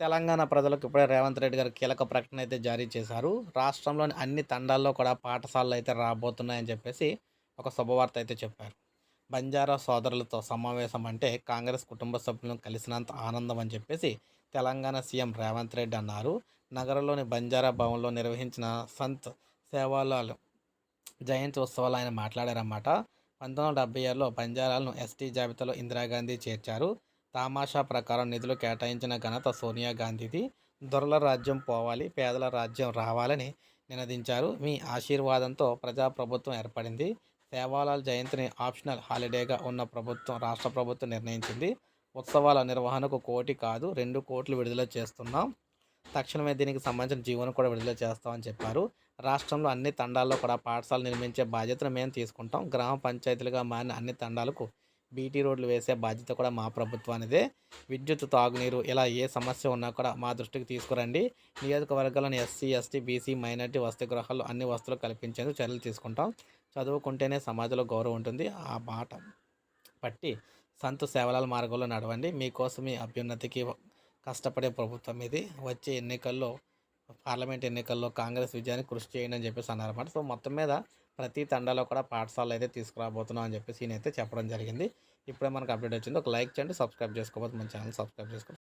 తెలంగాణ ప్రజలకు ఇప్పుడే రేవంత్ రెడ్డి గారు కీలక ప్రకటన అయితే జారీ చేశారు. రాష్ట్రంలోని అన్ని తండాల్లో కూడా పాఠశాలలు అయితే రాబోతున్నాయని చెప్పేసి ఒక శుభవార్త అయితే చెప్పారు. బంజారా సోదరులతో సమావేశం అంటే కాంగ్రెస్ కుటుంబ సభ్యులను కలిసినంత ఆనందం అని చెప్పేసి తెలంగాణ సీఎం రేవంత్ రెడ్డి అన్నారు. నగరంలోని బంజారా భవన్లో నిర్వహించిన సంత్ సేవాలాలు జయంతి ఉత్సవాలు ఆయన మాట్లాడారన్నమాట. పంతొమ్మిది వందల డెబ్బై ఏడులో బంజారాలను ఎస్టీ జాబితాలో ఇందిరాగాంధీ చేర్చారు. తామాషా ప్రకారం నిధులు కేటాయించిన ఘనత సోనియా గాంధీది. దొరల రాజ్యం పోవాలి పేదల రాజ్యం రావాలని నినదించారు. మీ ఆశీర్వాదంతో ప్రజాప్రభుత్వం ఏర్పడింది. సేవాలాల్ జయంతిని ఆప్షనల్ హాలిడేగా ఉన్న ప్రభుత్వం రాష్ట్ర ప్రభుత్వం నిర్ణయించింది. ఉత్సవాల నిర్వహణకు కోటి కాదు రెండు కోట్లు విడుదల చేస్తున్నాం. తక్షణమే దీనికి సంబంధించిన జీవనం కూడా విడుదల చేస్తామని చెప్పారు. రాష్ట్రంలో అన్ని తండాల్లో కూడా పాఠశాలలు నిర్మించే బాధ్యతను మేము తీసుకుంటాం. గ్రామ పంచాయతీలుగా మారిన అన్ని తండాలకు బీటీ రోడ్లు వేసే బాధ్యత కూడా మా ప్రభుత్వానిదే. విద్యుత్ తాగునీరు ఇలా ఏ సమస్య ఉన్నా కూడా మా దృష్టికి తీసుకురండి. నియోజకవర్గాలను ఎస్సీ ఎస్టీ బీసీ మైనార్టీ వసతి గృహాల్లో అన్ని వస్తువులు కల్పించేందుకు చర్యలు తీసుకుంటాం. చదువుకుంటేనే సమాజంలో గౌరవం ఉంటుంది. ఆ మాట పట్టి సంతు సేవల మార్గంలో నడవండి. మీకోసం మీ అభ్యున్నతికి కష్టపడే ప్రభుత్వం ఇది. వచ్చే ఎన్నికల్లో పార్లమెంట్ ఎన్నికల్లో కాంగ్రెస్ విజయానికి కృషి చేయండి అని చెప్పేసి అన్నారన్నమాట. సో మొత్తం మీద ప్రతి తండాలో కూడా పాఠశాలలో అయితే తీసుకురాబోతున్నాం అని చెప్పేసి ఈయనైతే చెప్పడం జరిగింది. ఇప్పుడే మనకు అప్డేట్ వచ్చింది. ఒక లైక్ చేయండి సబ్స్క్రైబ్ చేసుకోబోతుంది మన ఛానల్ సబ్స్క్రైబ్ చేసుకోండి